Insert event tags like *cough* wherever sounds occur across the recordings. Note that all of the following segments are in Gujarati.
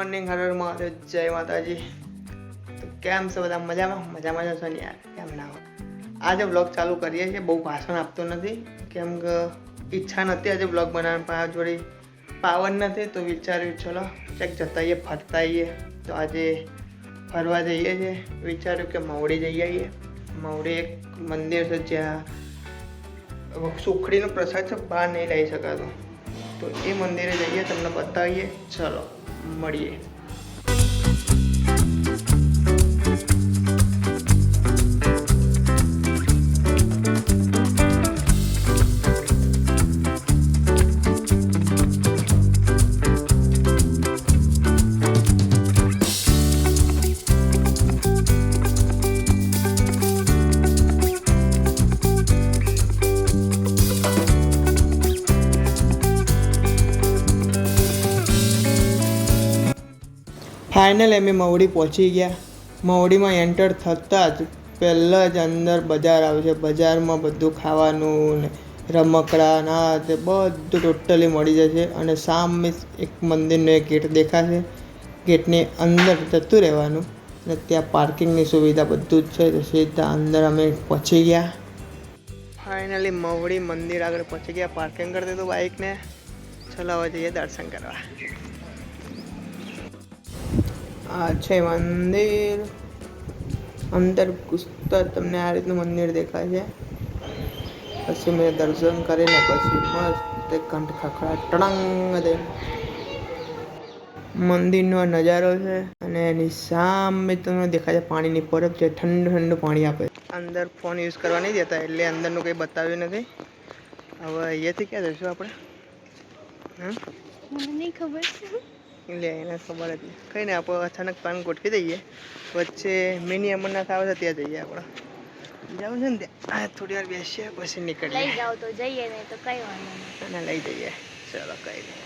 મોર્નિંગ હરર મહાદેવ જય માતાજી તો કેમ છો બધા? મજામાં? મજામાં જશો ને યાર? કેમ ના આજે બ્લોગ ચાલુ કરીએ છીએ. બહુ ભાષણ આપતો નથી. કેમ કે ઈચ્છા નથી આજે બ્લોગ બનાવવાની, પણ જોડે પાવર નથી, તો વિચાર્યું ચલો ક્યાંક જતા આવીએ ફરતા આવીએ તો આજે ફરવા જઈએ છીએ. વિચાર્યું કે મવડી જઈ આવીએ. મવડી એક મંદિર છે જ્યાં સુખડીનો પ્રસાદ છે, બહાર નહીં લઈ શકાતો. તો એ મંદિરે જઈએ, તમને બતાવીએ. ચલો. મળીએ ફાઇનલ અમે મવડી પહોંચી ગયા. મવડીમાં એન્ટર થતાં જ પહેલાં જ અંદર બજાર આવે છે. બજારમાં બધું ખાવાનું ને રમકડા ના તે બધું ટોટલી મળી જશે અને સામે એક મંદિરનો એક ગેટ દેખાશે. ગેટની અંદર જતું રહેવાનું અને ત્યાં પાર્કિંગની સુવિધા બધું જ છે. સીધા અંદર અમે પહોંચી ગયા. ફાઇનલી મવડી મંદિર આગળ પહોંચી ગયા. પાર્કિંગ કરી દીધું બાઇકને ચલાવવા જઈએ દર્શન કરવા. આ છે મંદિર અંદર ઘૂસતા તમને આ રીતનું મંદિર દેખાય છે. પછી મેં દર્શન કરીને પછી મસ્ત એક ઘંટ ખખડા ટળંગ દે મંદિરનો નજારો છે અને એની સામે તમને દેખાય છે પાણીની પરબ છે ઠંડુ ઠંડુ પાણી આપે અંદર ફોન યુઝ કરવા નહીં દેતા એટલે અંદરનું કંઈ બતાવ્યું નથી. હવે અહીંયાથી ક્યાં જઈશું આપણે? હા મને નહીં ખબર. એટલે એને ખબર હતી. કંઈ નહીં આપણે અચાનક પ્લાન ગોઠવી દઈએ. વચ્ચે મિની અમરનાથ આવે છે ત્યાં જઈએ આપણે. જવું છે ને ત્યાં? થોડી વાર બેસીએ પછી લઈ નીકળીએ જાઓ તો જઈએ ને તો કઈ વાંધો નહીં. લઈ જઈએ. ચલો કઈ નહીં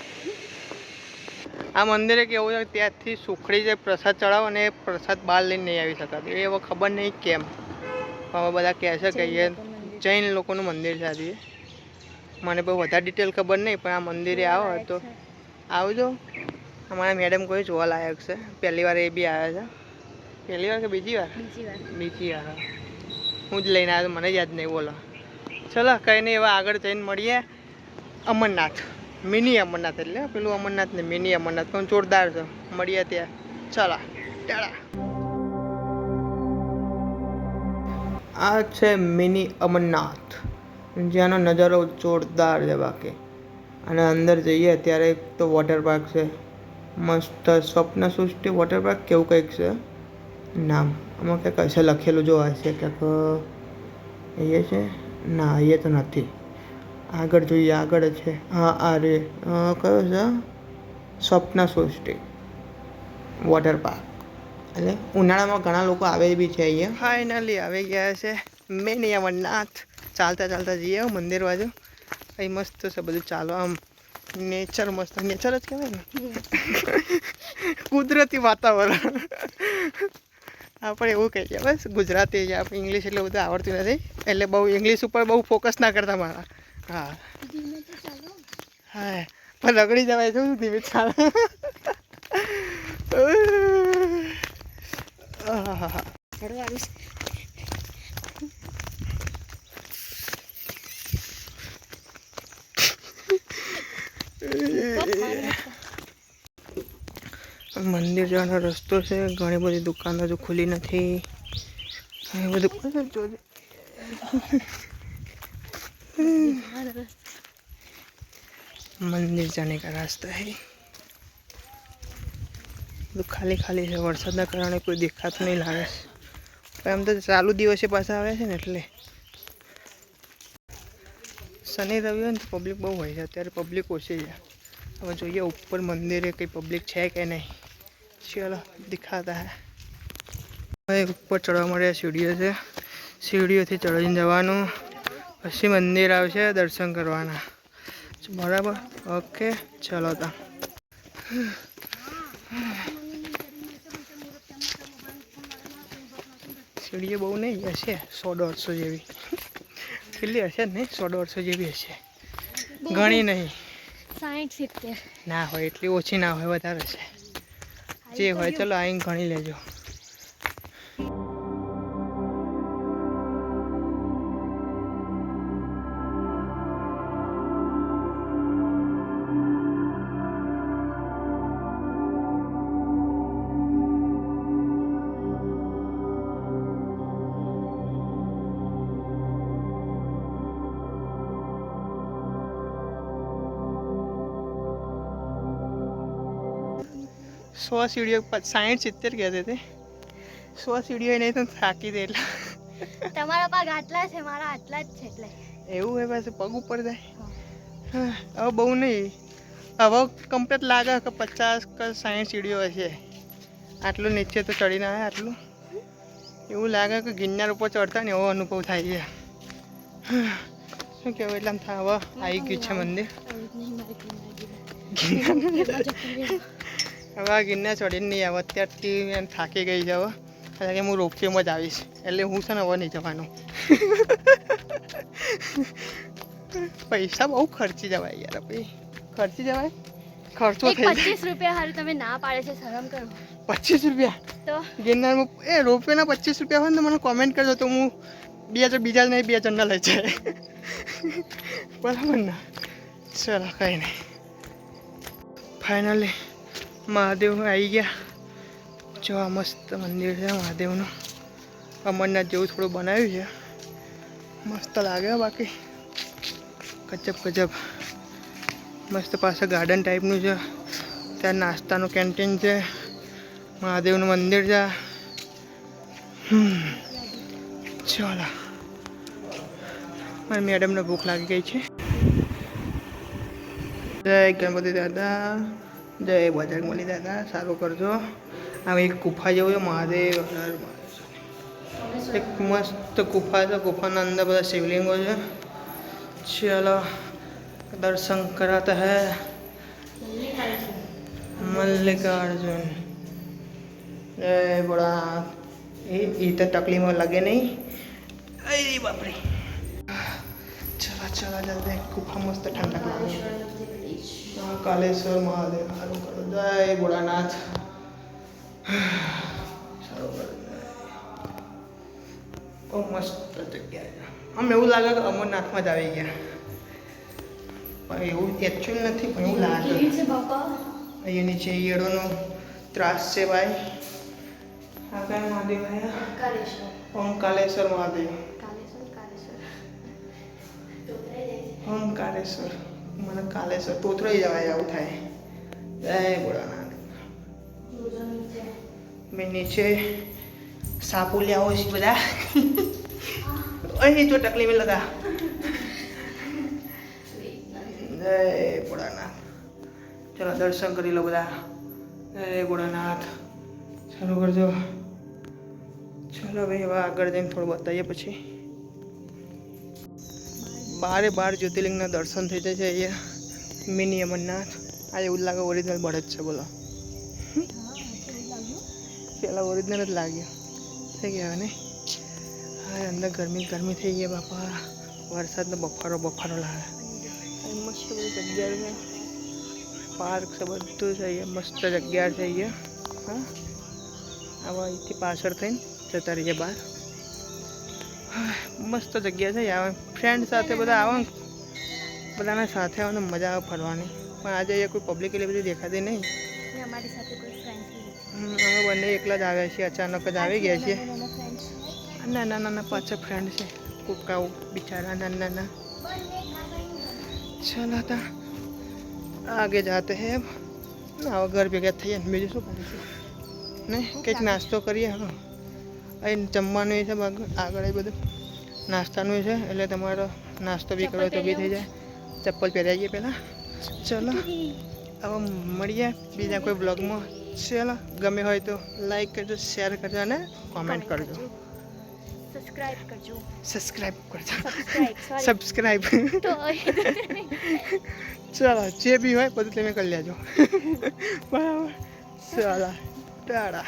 આ મંદિરે કેવું છે ત્યાંથી સુખડી જે પ્રસાદ ચડાવો અને એ પ્રસાદ બહાર લઈને નહીં આવી શકાતું. એ હવે ખબર નહીં કેમ. હવે બધા કહે છે કે જૈન લોકોનું મંદિર છે આજે. મને બહુ વધારે ડિટેલ ખબર નહીં પણ આ મંદિરે આવો તો આવજો. અમારા મેડમ કોઈ જોવા લાયક છે. પહેલી વાર એ બી આવ્યા છે. પહેલી વાર કે બીજી વાર? બીજી વાર. હું. જ લઈને આવ્યો મને યાદ નહીં બોલો. ચલો કંઈ નહીં એવા આગળ જઈને મળીએ. અમરનાથ મિની અમરનાથ એટલે પેલું અમરનાથ ને મિની અમરનાથ પણ જોરદાર છે. મળીએ ત્યાં. ચલો ટાળા આ છે મિની અમરનાથ. જ્યાંનો નજારો જોરદાર છે બાકી. અને અંદર જઈએ ત્યારે એક તો વોટર પાર્ક છે. મસ્ત સ્વપ્ન સૃષ્ટિ વોટર પાર્ક કેવું કંઈક છે? નામ. આમાં કંઈક હશે લખેલું જોવા છે ક્યાંક અહીંયા છે? ના, અહીંયા તો નથી. આગળ જોઈએ, આગળ છે. હા, આ રે. કયો છે? સ્વપ્ન સૃષ્ટિ. વોટર પાર્ક એટલે ઉનાળામાં ઘણા લોકો આવે બી છે અહીંયા. ફાઇનલી આવી ગયા છે. મેન અમરનાથ ચાલતા ચાલતા જઈએ મંદિર બાજુ. અહીં મસ્ત છે બધું ચાલો આમ નેચર મસ્ત. નેચર જ કહેવાય ને? કુદરતી વાતાવરણ. આપણે એવું કહીએ, બસ ગુજરાતી આપણે ઇંગ્લિશ એટલે બધું આવડતું નથી. એટલે બહુ ઇંગ્લિશ ઉપર બહુ ફોકસ ના કરતા મારા. હા. હા. પણ રગડી જવાય છે ધીમે ચાલે? મંદિર જવાનો રસ્તો છે. ઘણી બધી દુકાનો હજુ ખુલી નથી. એ બધું જોજે. મંદિર જાને કા રાસ્તા હે. બધું ખાલી ખાલી છે. વરસાદના કારણે કોઈ દેખાતું નહીં લાગે છે. એમ તો ચાલુ દિવસે પાછા આવે છે ને એટલે. શનિ રવિ હોય ને તો પબ્લિક બહુ હોય છે. અત્યારે પબ્લિક ઓછી છે. હવે જોઈએ ઉપર મંદિરે કંઈ પબ્લિક છે કે નહીં. ચલો દેખાતા હે. ભાઈ ઉપર ચડવા માટે સીડીઓ છે. સીડીઓથી ચડીને જવાનું. પછી મંદિર આવશે દર્શન કરવાના. બરાબર? ઓકે ચલો તો. સીડીઓ બહુ નહીં હશે સો દોઢસો જેવી. કેટલી હશે નહીં? સો દોઢસો જેવી હશે. ઘણી નહીં. સાઠ સિત્તેર. ના હોય એટલી ઓછી ના હોય વધારે છે. જે હોય ચલો અહીં ગણી લેજો. સો સીડીઓ સાઠ સિત્તેર કહેતી હતી સો સીડીઓ નહીં તો થાકી દે એટલે તમારા પાક આટલા છે મારા આટલા જ છે એટલે. એવું હોય પાસે પગ ઉપર જાય. હવે બહુ નહીં. હવે કમ્પ્લેટ લાગે કે પચાસ કે સાઠ સીડીઓ હશે. આટલું નીચે તો ચડીને આવે આટલું. એવું લાગે કે ગિરનાર ઉપર ચડતા ને એવો અનુભવ થાય છે. શું કહેવાય એટલે આમ હવે આવી ગયું છે મંદિર. *laughs* હવે ગિરનાર ચડીને નહીં આવે. અત્યારથી એમ થાકી ગઈ છે હવે કારણ કે હું રોપવેમાં જ આવીશ. એટલે હું છે ને હવે નહીં જવાનું. પૈસા બહુ ખર્ચી જવાય યાર ભાઈ ખર્ચી જવાય? ખર્ચો થઈ પચીસ રૂપિયા હારું તમે ના પાડે છે શરમ કરો. પચીસ રૂપિયા? તો? ગિરનારમાં એ રોપવેના પચીસ રૂપિયા હોય ને મને કોમેન્ટ કરજો તો હું બે હજાર બીજા જ નહીં બે હજારના લઈ જાય. બરાબર ને? ચલો કંઈ નહીં. ફાઇનલી મહાદેવ આવી ગયા. જો આ મસ્ત મંદિર છે મહાદેવનું. અમરનાથ જેવું થોડું બનાવ્યું છે. મસ્ત લાગે બાકી. ગજબ ગજબ. મસ્ત પાસે ગાર્ડન ટાઈપનું છે. ત્યાં નાસ્તાનું કેન્ટીન છે. મહાદેવનું મંદિર છે. ચાલો. મારી મેડમને ભૂખ લાગી ગઈ છે. જય ગણપતિ દાદા. જય બજરંગબલી દાદા, સારું કરજો. આમ એક ગુફા જેવું છે, મહાદેવ એક મસ્ત ગુફા છે, ગુફાના અંદર બધા શિવલિંગો છે. ચલો, દર્શન કરાતા હૈ. મલ્લિકાર્જુન. જય એ એ તો તકલીફમાં લગે નહીં. અરે બાપરે. ચલા જલ્દી ગુફા મસ્ત ઠંડક લાગે. કાલેશ્વર મહાદેવ સારું કરો. જય ભોળાનાથ. સારું કરો બહુ મસ્ત જગ્યા આમ એવું લાગે કે અમરનાથમાં જ આવી ગયા. પણ એવું એકચ્યુઅલ નથી પણ એવું લાગે. અહીંયા નીચે ઈયળોનો ત્રાસ છે ભાઈ. આ કયા મહાદેવ ઓમ ઓમકાલેશ્વર મહાદેવ. ઓમકારેશ્વર મને કાલેશ્વર. તોતરાઈ જવાય આવું થાય. જય ભોળાનાથ. મેં નીચે સાપુલિયાઓ છે બધા. અહીં જો ટકલી મેં લગા. જય ભોળાનાથ. ચલો, દર્શન કરી લો બધા. જય ભોળાનાથ. ચાલુ, કરજો. ચલો ભાઈ હવે આગળ જઈને થોડું બતાવીએ પછી. બારે બાર જ્યોતિર્લિંગના દર્શન થઈ જાય છે અહીંયા મિની અમરનાથ. આ એવું લાગે ઓરિજિનલ બળદ છે બોલો. પેલા ઓરિજિનલ જ લાગ્યો થઈ ગયા ને? હા અંદર ગરમી ગરમી થઈ ગઈ બાપા. વરસાદનો બફારો બફારો લાગે. મસ્ત બધી જગ્યા છે. પાર્ક છે બધું છે અહીંયા. મસ્ત જગ્યા છે અહીંયા. હા. આવા અહીંથી પાછળ થઈને જતા રહીએ બહાર. મસ્ત જગ્યા છે યાર. ફ્રેન્ડ સાથે બધા આવો. બધાના સાથે આવે મજા આવે ફરવાની. પણ આજે અહીંયા કોઈ પબ્લિક એટલી બધી દેખાતી નહીં. અમે બંને એકલા જ આવ્યા છીએ. અચાનક જ આવી ગયા છીએ. નાના નાના પાછા ફ્રેન્ડ છે. કુકાઓ બિચારા નાના નાના ચલો તા. આગે જાતે હે. હવે ઘર ભેગા થઈએ બીજું શું કરીશું? નહીં કંઈક નાસ્તો કરીએ હવે અહીં જમવાનું છે આગળ એ બધું નાસ્તાનું છે એટલે તમારો નાસ્તો બી કરો તો બી થઈ જાય. ચપ્પલ પહેરાઈ ગઈ પહેલાં. ચલો હવે મળીએ બીજા કોઈ બ્લોગમાં ચલો ગમે હોય તો લાઈક કરજો શેર કરજો અને કોમેન્ટ કરજો. સબસ્ક્રાઇબ કરજો. સબસ્ક્રાઈબ કરજો. સબસ્ક્રાઇબ ચલો જે બી હોય બધું તમે કરી લેજો. *laughs* બરાબર ચલો ટાટા